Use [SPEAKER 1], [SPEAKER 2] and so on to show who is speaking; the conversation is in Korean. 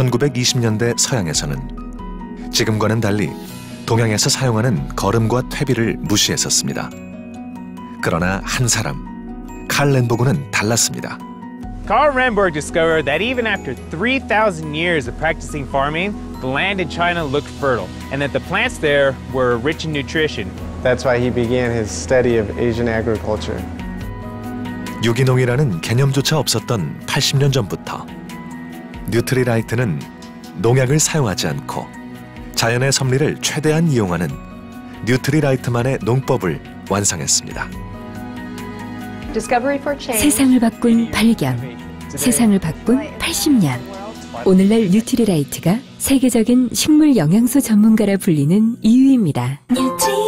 [SPEAKER 1] 1920년대 서양에서는 지금과는 달리 동양에서 사용하는 거름과 퇴비를 무시했었습니다. 그러나 한 사람, 칼 렌보그는 달랐습니다.
[SPEAKER 2] Carl Renberg discovered that even after 3,000 years of practicing farming, the land in China looked fertile, and that the plants there were rich in nutrition.
[SPEAKER 3] That's why he began his study of Asian agriculture.
[SPEAKER 1] 유기농이라는 개념조차 없었던 80년 전부터 뉴트리라이트는 농약을 사용하지 않고 자연의 섭리를 최대한 이용하는 뉴트리라이트만의 농법을 완성했습니다.
[SPEAKER 4] 세상을 바꾼 발견, 세상을 바꾼 80년. 오늘날 뉴트리라이트가 세계적인 식물 영양소 전문가라 불리는 이유입니다. 뉴트리